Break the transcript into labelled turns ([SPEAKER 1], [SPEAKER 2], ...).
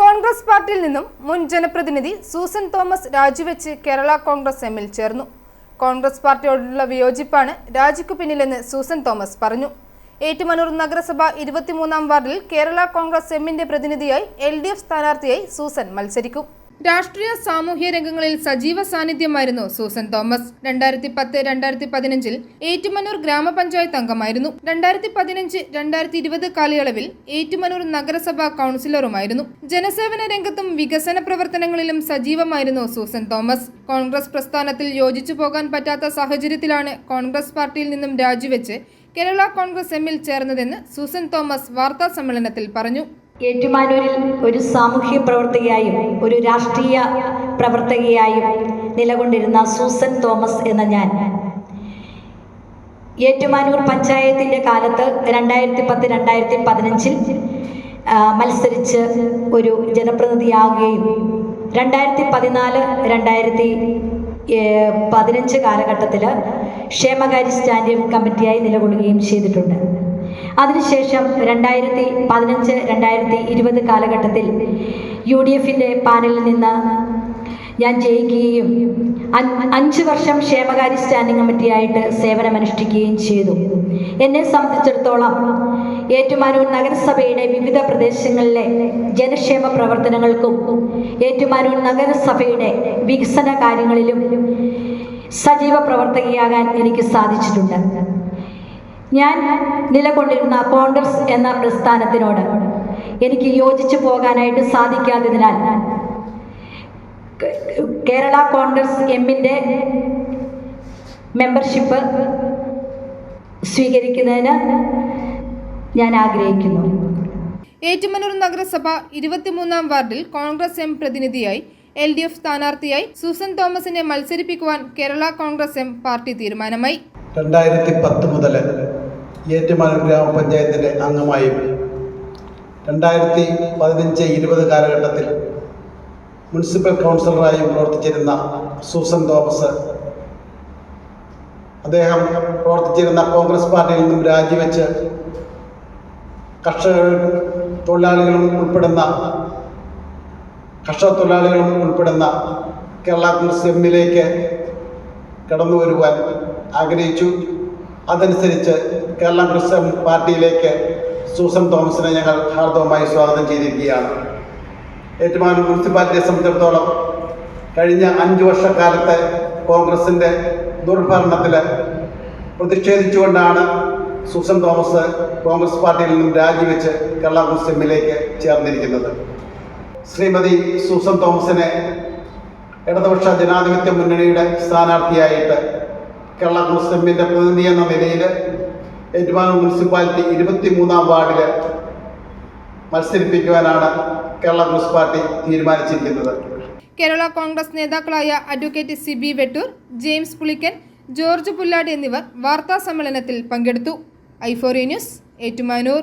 [SPEAKER 1] കോൺഗ്രസ് പാർട്ടിയിൽ നിന്നും മുൻ ജനപ്രതിനിധി സൂസൻ തോമസ് രാജിവെച്ച് കേരള കോൺഗ്രസ് എമ്മിൽ ചേർന്നു. കോൺഗ്രസ് പാർട്ടിയോടുള്ള വിയോജിപ്പാണ് രാജിക്കു പിന്നിലെന്ന് സൂസൻ തോമസ് പറഞ്ഞു. ഏറ്റുമാനൂർ നഗരസഭ ഇരുപത്തിമൂന്നാം വാർഡിൽ കേരള കോൺഗ്രസ് എമ്മിന്റെ പ്രതിനിധിയായി എൽ ഡി എഫ് സ്ഥാനാർത്ഥിയായി സൂസൻ മത്സരിക്കും. രാഷ്ട്രീയ സാമൂഹ്യ രംഗങ്ങളിൽ സജീവ സാന്നിധ്യമായിരുന്നു സൂസൻ തോമസ്. രണ്ടായിരത്തി പത്ത് രണ്ടായിരത്തി പതിനഞ്ചിൽ ഏറ്റുമാനൂർ ഗ്രാമപഞ്ചായത്ത് അംഗമായിരുന്നു. രണ്ടായിരത്തി പതിനഞ്ച് രണ്ടായിരത്തി ഇരുപത് കാലയളവിൽ ഏറ്റുമാനൂർ നഗരസഭാ കൗൺസിലറുമായിരുന്നു. ജനസേവന രംഗത്തും വികസന പ്രവർത്തനങ്ങളിലും സജീവമായിരുന്നു സൂസൻ തോമസ്. കോൺഗ്രസ് പ്രസ്ഥാനത്തിൽ യോജിച്ചു പോകാൻ പറ്റാത്ത സാഹചര്യത്തിലാണ് കോൺഗ്രസ് പാർട്ടിയിൽ നിന്നും രാജിവെച്ച് കേരള കോൺഗ്രസ് എമ്മിൽ ചേർന്നതെന്ന് സൂസൻ തോമസ് വാർത്താ സമ്മേളനത്തിൽ പറഞ്ഞു.
[SPEAKER 2] ഏറ്റുമാനൂരിൽ ഒരു സാമൂഹ്യ പ്രവർത്തകയായും ഒരു രാഷ്ട്രീയ പ്രവർത്തകയായും നിലകൊണ്ടിരുന്ന സൂസൻ തോമസ് എന്ന ഞാൻ. ഏറ്റുമാനൂർ പഞ്ചായത്തിന്റെ കാലത്ത് രണ്ടായിരത്തി പത്ത് രണ്ടായിരത്തി പതിനഞ്ചിൽ മത്സരിച്ച് ഒരു ജനപ്രതിനിധിയാകുകയും രണ്ടായിരത്തി പതിനാല് രണ്ടായിരത്തി പതിനഞ്ച് കാലഘട്ടത്തിൽ ക്ഷേമകാര്യ സ്റ്റാൻഡിംഗ് കമ്മിറ്റിയായി നിലകൊള്ളുകയും ചെയ്തിട്ടുണ്ട്. അതിനുശേഷം രണ്ടായിരത്തി പതിനഞ്ച് രണ്ടായിരത്തി ഇരുപത് കാലഘട്ടത്തിൽ യു ഡി എഫിന്റെ പാനലിൽ നിന്ന് ഞാൻ ജയിക്കുകയും അഞ്ച് വർഷം ക്ഷേമകാര്യ സ്റ്റാൻഡിംഗ് കമ്മിറ്റിയായിട്ട് സേവനമനുഷ്ഠിക്കുകയും ചെയ്തു. എന്നെ സംബന്ധിച്ചിടത്തോളം ഏറ്റുമാനൂർ നഗരസഭയുടെ വിവിധ പ്രദേശങ്ങളിലെ ജനക്ഷേമ പ്രവർത്തനങ്ങൾക്കും ഏറ്റുമാനൂർ നഗരസഭയുടെ വികസന കാര്യങ്ങളിലും സജീവ പ്രവർത്തകയാകാൻ എനിക്ക് സാധിച്ചിട്ടുണ്ട്. ഞാൻ നിലകൊണ്ടിരുന്ന കോൺഗ്രസ് എന്ന പ്രസ്ഥാനത്തിനോട് എനിക്ക് യോജിച്ചു പോകാനായിട്ട് സാധിക്കാത്തതിനാൽ കേരള കോൺഗ്രസ് എമ്മിന്റെ മെമ്പർഷിപ്പ് സ്വീകരിക്കുന്നതിന് ഞാൻ ആഗ്രഹിക്കുന്നു.
[SPEAKER 1] ഏറ്റുമനൂർ നഗരസഭ ഇരുപത്തിമൂന്നാം വാർഡിൽ കോൺഗ്രസ് എം പ്രതിനിധിയായി എൽ ഡി എഫ് സ്ഥാനാർത്ഥിയായി സൂസൻ തോമസിനെ മത്സരിപ്പിക്കുവാൻ കേരള കോൺഗ്രസ് എം പാർട്ടി തീരുമാനമായി.
[SPEAKER 3] രണ്ടായിരത്തി പത്ത് മുതൽ ഏറ്റുമാനൂർ ഗ്രാമപഞ്ചായത്തിന്റെ അംഗമായും രണ്ടായിരത്തി പതിനഞ്ച് ഇരുപത് കാലഘട്ടത്തിൽ മുനിസിപ്പൽ കൗൺസിലറായും പ്രവർത്തിച്ചിരുന്ന സൂസൻ തോമസ്. അദ്ദേഹം പ്രവർത്തിച്ചിരുന്ന കോൺഗ്രസ് പാർട്ടിയിൽ നിന്നും രാജിവെച്ച് കർഷകർ തൊഴിലാളികളും ഉൾപ്പെടുന്ന കർഷക തൊഴിലാളികളും ഉൾപ്പെടുന്ന കേരള കോൺഗ്രസ് എമ്മിലേക്ക് കടന്നു വരുവാൻ ആഗ്രഹിച്ചു. അതനുസരിച്ച് കേരള ക്രിസ്ത്യൻ പാർട്ടിയിലേക്ക് സൂസൻ തോമസിനെ ഞങ്ങൾ ഹാർദവമായി സ്വാഗതം ചെയ്തിരിക്കുകയാണ്. ഏറ്റുമാനൂർ മുനിസിപ്പാലിറ്റിയെ സംബന്ധിച്ചിടത്തോളം കഴിഞ്ഞ അഞ്ച് വർഷക്കാലത്തെ കോൺഗ്രസിന്റെ ദുർഭരണത്തിൽ പ്രതിഷേധിച്ചുകൊണ്ടാണ് സൂസൻ തോമസ് കോൺഗ്രസ് പാർട്ടിയിൽ നിന്നും രാജിവെച്ച് കേരള കോൺഗ്രസ് ചേർന്നിരിക്കുന്നത്. ശ്രീമതി സൂസൻ തോമസിനെ ഇടതുപക്ഷ ജനാധിപത്യ മുന്നണിയുടെ സ്ഥാനാർത്ഥിയായിട്ട് കേരള കോൺഗ്രസ് പ്രതിനിധി എന്ന നിലയിൽ ഏറ്റുമാനൂർ മുനിസിപ്പാലിറ്റി ഇരുപത്തിമൂന്നാം വാർഡിൽ മത്സരിപ്പിക്കുവാനാണ് കേരള കോൺഗ്രസ് പാർട്ടി തീരുമാനിച്ചിരിക്കുന്നത്.
[SPEAKER 1] കേരള കോൺഗ്രസ് നേതാക്കളായ advocate Sibi Vettoor James Pulickan George Pullad എന്നിവർ വാർത്താ സമ്മേളനത്തിൽ പങ്കെടുത്തു. ഐഫോറിയ ന്യൂസ് ഏറ്റുമാനൂർ.